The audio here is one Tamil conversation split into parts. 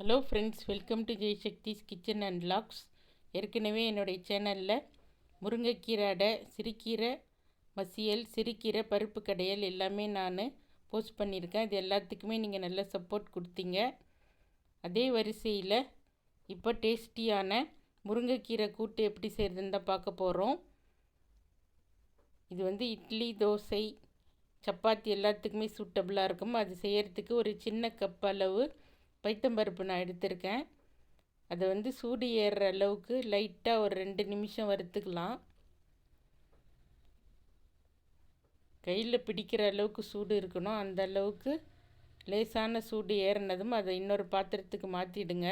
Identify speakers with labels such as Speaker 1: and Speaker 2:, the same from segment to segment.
Speaker 1: Hello friends welcome to Jaishakthi's kitchen and vlogs ஏற்கனவே என்னுடைய சேனலில் முருங்கைக்கீரை அடை சிறுக்கீரை மசியல் சிறுக்கீரை பருப்பு கடையல் எல்லாமே நான் போஸ்ட் பண்ணியிருக்கேன். இது எல்லாத்துக்குமே நீங்கள் நல்ல சப்போர்ட் கொடுத்தீங்க. அதே வரிசையில் இப்போ டேஸ்டியான முருங்கைக்கீரை கூட்டு எப்படி செய்கிறதுன்னு தான் பார்க்க போகிறோம் இது வந்து இட்லி தோசை சப்பாத்தி எல்லாத்துக்குமே சூட்டபுளாக இருக்கும். அது செய்கிறதுக்கு ஒரு சின்ன கப் அளவு பைத்தம்பருப்பு நான் எடுத்திருக்கேன். அதை வந்து சூடு ஏறுற அளவுக்கு லைட்டாக ஒரு ரெண்டு நிமிஷம் வறுத்துக்கலாம். கையில் பிடிக்கிற அளவுக்கு சூடு இருக்கணும். அந்த அளவுக்கு லேசான சூடு ஏறினதும் அதை இன்னொரு பாத்திரத்துக்கு மாற்றிடுங்க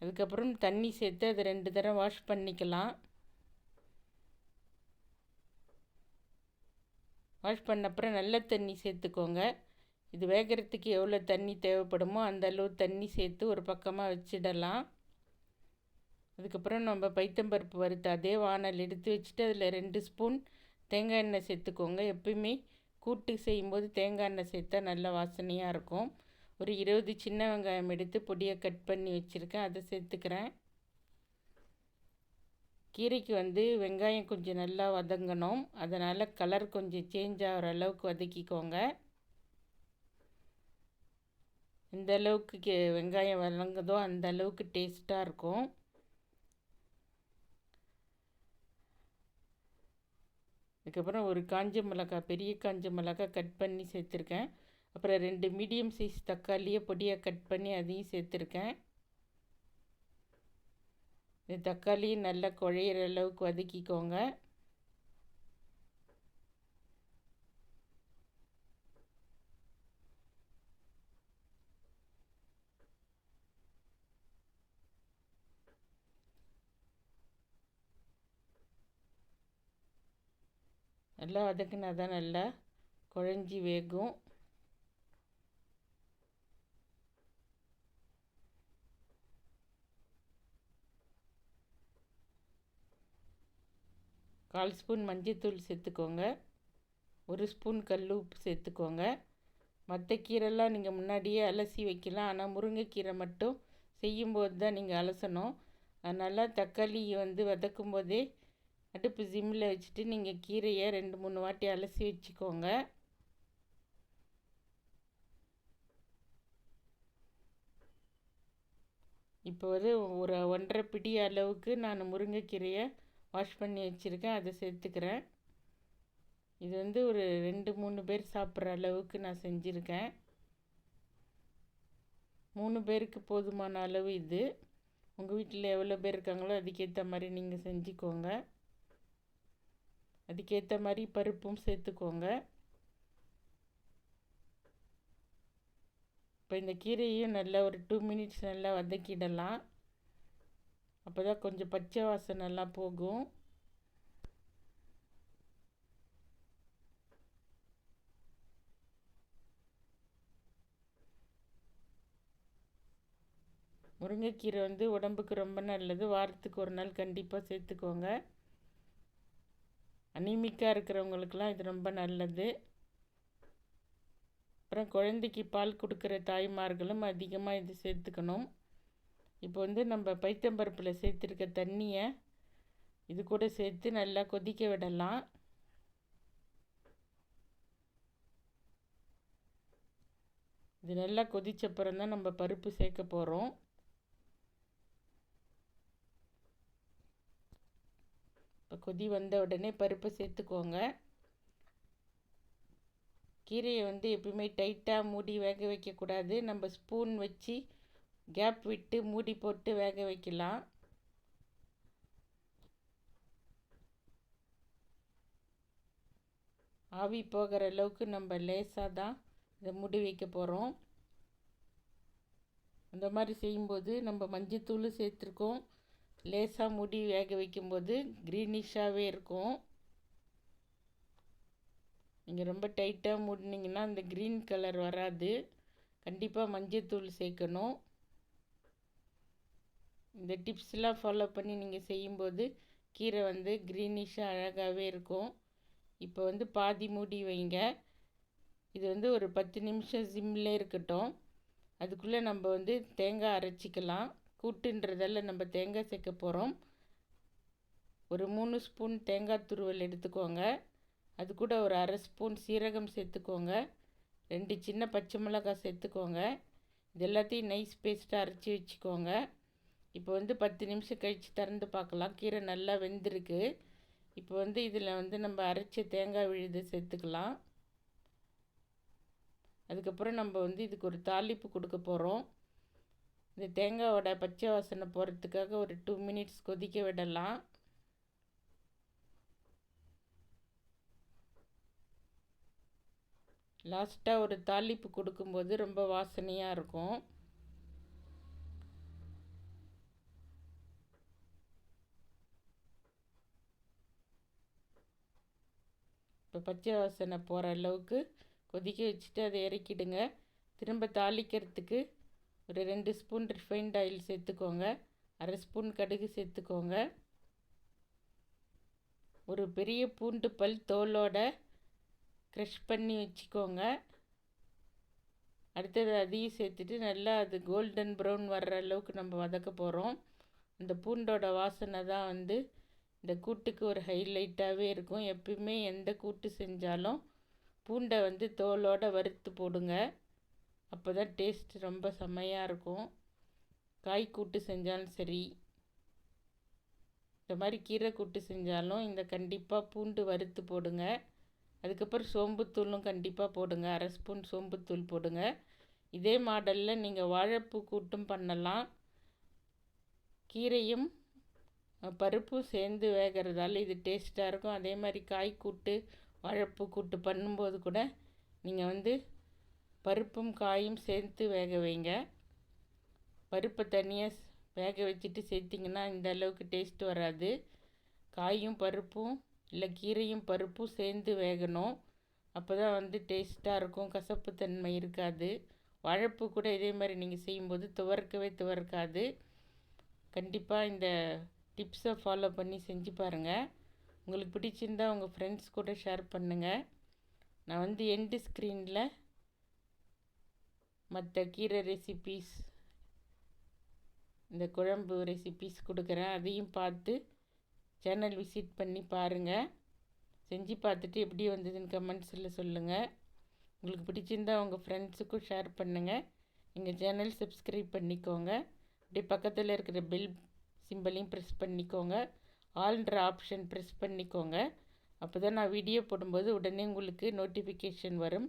Speaker 1: அதுக்கப்புறம் தண்ணி சேர்த்து அதை ரெண்டு தரம் வாஷ் பண்ணிக்கலாம். வாஷ் பண்ண அப்புறம் நல்ல தண்ணி சேர்த்துக்கோங்க. இது வேகிறதுக்கு எவ்வளோ தண்ணி தேவைப்படுமோ அந்தளவு தண்ணி சேர்த்து ஒரு பக்கமாக வச்சிடலாம். அதுக்கப்புறம் நம்ம பைத்தம்பருப்பு வறுத்து அதே வானல் எடுத்து வச்சுட்டு அதில் ரெண்டு ஸ்பூன் தேங்காய் எண்ணெய் சேர்த்துக்கோங்க. எப்பயுமே கூட்டு செய்யும்போது தேங்காய் எண்ணெய் சேர்த்தா நல்ல வாசனையாக இருக்கும். ஒரு இருபது சின்ன வெங்காயம் எடுத்து பொடியை கட் பண்ணி வச்சுருக்கேன். அதை சேர்த்துக்கிறேன். கீரைக்கு வந்து வெங்காயம் கொஞ்சம் நல்லா வதங்கணும். அதனால் கலர் கொஞ்சம் சேஞ்ச் ஆகிற அளவுக்கு வதக்கிக்கோங்க. இந்த அளவுக்கு கே வெங்காயம் வழங்குதோ அந்த அளவுக்கு டேஸ்ட்டாக இருக்கும். அதுக்கப்புறம் ஒரு காஞ்ச மிளகாய் பெரிய காஞ்ச மிளகாய் கட் பண்ணி சேர்த்துருக்கேன். அப்புறம் ரெண்டு மீடியம் சைஸ் தக்காளியை பொடியாக கட் பண்ணி அதையும் சேர்த்துருக்கேன். இந்த தக்காளியும் நல்லா குழையிற அளவுக்கு வதக்கிக்கோங்க. நல்லா வதக்குனா தான் நல்லா குழஞ்சி வேகும். கால் ஸ்பூன் மஞ்சத்தூள் சேர்த்துக்கோங்க. ஒரு ஸ்பூன் கல் உப்பு சேர்த்துக்கோங்க. மற்ற கீரைலாம் நீங்கள் முன்னாடியே அலசி வைக்கலாம். ஆனால் முருங்கைக்கீரை மட்டும் செய்யும்போது தான் நீங்கள் அலசணும். அதனால் தக்காளி வந்து வதக்கும் போதே அடுப்பு ஜிம்மில் வச்சுட்டு நீங்கள் கீரையை ரெண்டு மூணு வாட்டி அலசி வச்சுக்கோங்க. இப்போ வந்து ஒரு ஒன்றரை பிடி அளவுக்கு நான் முருங்கைக்கீரையை வாஷ் பண்ணி வச்சுருக்கேன். அதை சேர்த்துக்கிறேன். இது வந்து ஒரு ரெண்டு மூணு பேர் சாப்பிட்ற அளவுக்கு நான் செஞ்சுருக்கேன். மூணு பேருக்கு போதுமான அளவு இது. உங்கள் வீட்டில் எவ்வளோ பேர் இருக்காங்களோ அதுக்கேற்ற மாதிரி நீங்கள் செஞ்சுக்கோங்க. அதுக்கேற்ற மாதிரி பருப்பும் சேர்த்துக்கோங்க. இப்போ இந்த கீரையும் நல்லா ஒரு டூ மினிட்ஸ் நல்லா வதக்கிடலாம். அப்போ தான் கொஞ்சம் பச்சை வாசனைலாம் போகும். முருங்கைக்கீரை வந்து உடம்புக்கு ரொம்ப நல்லது. வாரத்துக்கு ஒரு நாள் கண்டிப்பாக சேர்த்துக்கோங்க. அனிமிக்காக இருக்கிறவங்களுக்கெல்லாம் இது ரொம்ப நல்லது. அப்புறம் குழந்தைக்கு பால் கொடுக்குற தாய்மார்களும் அதிகமாக இது சேர்த்துக்கணும். இப்போ வந்து நம்ம பைத்தம்பருப்பில் சேர்த்துருக்க தண்ணியை இது கூட சேர்த்து நல்லா கொதிக்க விடலாம். இது நல்லா கொதிச்சப்புறம் தான் நம்ம பருப்பு சேர்க்க போகிறோம் கொதி வந்த உடனே பருப்பை சேர்த்துக்கோங்க. கீரையை வந்து எப்பயுமே டைட்டாக மூடி வேக வைக்கக்கூடாது. நம்ம ஸ்பூன் வச்சு கேப் விட்டு மூடி போட்டு வேக வைக்கலாம். ஆவி போகிற அளவுக்கு நம்ம லேசாக தான் இதை மூடி வைக்க போகிறோம் அந்த மாதிரி செய்யும்போது நம்ம மஞ்சத்தூள் சேர்த்துருக்கோம். லேசாக முடி வேக வைக்கும்போது க்ரீனிஷாகவே இருக்கும். நீங்கள் ரொம்ப டைட்டாக மூடினீங்கன்னா அந்த க்ரீன் கலர் வராது. கண்டிப்பாக மஞ்சத்தூள் சேர்க்கணும். இந்த டிப்ஸ்லாம் ஃபாலோ பண்ணி நீங்கள் செய்யும்போது கீரை வந்து க்ரீனிஷாக அழகாகவே இருக்கும். இப்போ வந்து பாதி மூடி வைங்க. இது வந்து ஒரு பத்து நிமிஷம் சிம்லே இருக்கட்டும். அதுக்குள்ளே நம்ம வந்து தேங்காய் அரைச்சிக்கலாம். கூட்டுன்றதால நம்ம தேங்காய் சேர்க்க போகிறோம் ஒரு மூணு ஸ்பூன் தேங்காய் துருவல் எடுத்துக்கோங்க. அது கூட ஒரு அரை ஸ்பூன் சீரகம் சேர்த்துக்கோங்க. ரெண்டு சின்ன பச்சை மிளகாய் சேர்த்துக்கோங்க. இது எல்லாத்தையும் நைஸ் பேஸ்ட்டாக அரைச்சி வச்சுக்கோங்க. இப்போ வந்து பத்து நிமிஷம் கழித்து திறந்து பார்க்கலாம். கீரை நல்லா வெந்திருக்கு. இப்போ வந்து இதில் வந்து நம்ம அரைச்ச தேங்காய் விழுது சேர்த்துக்கலாம். அதுக்கப்புறம் நம்ம வந்து இதுக்கு ஒரு தாளிப்பு கொடுக்க போகிறோம் இந்த தேங்காயோட பச்சை வாசனை போகிறதுக்காக ஒரு டூ மினிட்ஸ் கொதிக்க விடலாம். லாஸ்ட்டாக ஒரு தாளிப்பு கொடுக்கும்போது ரொம்ப வாசனையாக இருக்கும். இப்போ பச்சை வாசனை போகிற அளவுக்கு கொதிக்க வச்சுட்டு அதை இறக்கிடுங்க. திரும்ப தாளிக்கிறதுக்கு ஒரு ரெண்டு ஸ்பூன் ரிஃபைண்ட் ஆயில் சேர்த்துக்கோங்க. அரை ஸ்பூன் கடுகு சேர்த்துக்கோங்க. ஒரு பெரிய பூண்டு பல் தோலோட க்ரஷ் பண்ணி வச்சுக்கோங்க. அடுத்தது அதையும் சேர்த்துட்டு நல்லா அது கோல்டன் ப்ரௌன் வர்ற அளவுக்கு நம்ம வதக்க போகிறோம் அந்த பூண்டோட வாசனை தான் வந்து இந்த கூட்டுக்கு ஒரு ஹைலைட்டாகவே இருக்கும். எப்பயுமே எந்த கூட்டு செஞ்சாலும் பூண்டை வந்து தோலோடு வறுத்து போடுங்க. அப்போ தான் டேஸ்ட் ரொம்ப செம்மையாக இருக்கும். காய் கூட்டு செஞ்சாலும் சரி இந்த மாதிரி கீரை கூட்டு செஞ்சாலும் இந்த கண்டிப்பாக பூண்டு வறுத்து போடுங்க. அதுக்கப்புறம் சோம்புத்தூளும் கண்டிப்பாக போடுங்க. அரை ஸ்பூன் சோம்புத்தூள் போடுங்க. இதே மாடலில் நீங்கள் வாழைப்பூ கூட்டும் பண்ணலாம். கீரையும் பருப்பும் சேர்ந்து வேகிறதால இது டேஸ்ட்டாக இருக்கும். அதே மாதிரி காய் கூட்டு வாழைப்பூ கூட்டு பண்ணும்போது கூட நீங்கள் வந்து பருப்பும் காயும் சேர்த்து வேக வைங்க. பருப்பை தனியாக வேக வச்சுட்டு சேர்த்திங்கன்னா இந்த அளவுக்கு டேஸ்ட் வராது. காயும் பருப்பும் இல்லை கீரையும் பருப்பும் சேர்ந்து வேகணும். அப்போ தான் வந்து டேஸ்ட்டாக இருக்கும் கசப்பு தன்மை இருக்காது. வழப்பு கூட இதே மாதிரி நீங்கள் செய்யும்போது துவர்க்கவே துவர்க்காது. கண்டிப்பாக இந்த டிப்ஸை ஃபாலோ பண்ணி செஞ்சு பாருங்கள் உங்களுக்கு பிடிச்சிருந்தால் உங்கள் ஃப்ரெண்ட்ஸ் கூட ஷேர் பண்ணுங்கள் நான் வந்து எண்டு ஸ்க்ரீனில் மற்ற கீரை ரெசிபீஸ் இந்த குழம்பு ரெசிபீஸ் கொடுக்குறேன். அதையும் பார்த்து சேனல் விசிட் பண்ணி பாருங்கள் செஞ்சு பார்த்துட்டு எப்படி வந்ததுன்னு கமெண்ட்ஸில் சொல்லுங்கள் உங்களுக்கு பிடிச்சிருந்தால் உங்கள் ஃப்ரெண்ட்ஸுக்கும் ஷேர் பண்ணுங்கள் எங்கள் சேனல் சப்ஸ்கிரைப் பண்ணிக்கோங்க. அப்படி பக்கத்தில் இருக்கிற பெல் சிம்பிளையும் ப்ரெஸ் பண்ணிக்கோங்க. ஆல்ன்ற ஆப்ஷன் ப்ரெஸ் பண்ணிக்கோங்க. அப்போ தான் நான் வீடியோ போடும்போது உடனே உங்களுக்கு நோட்டிஃபிகேஷன் வரும்.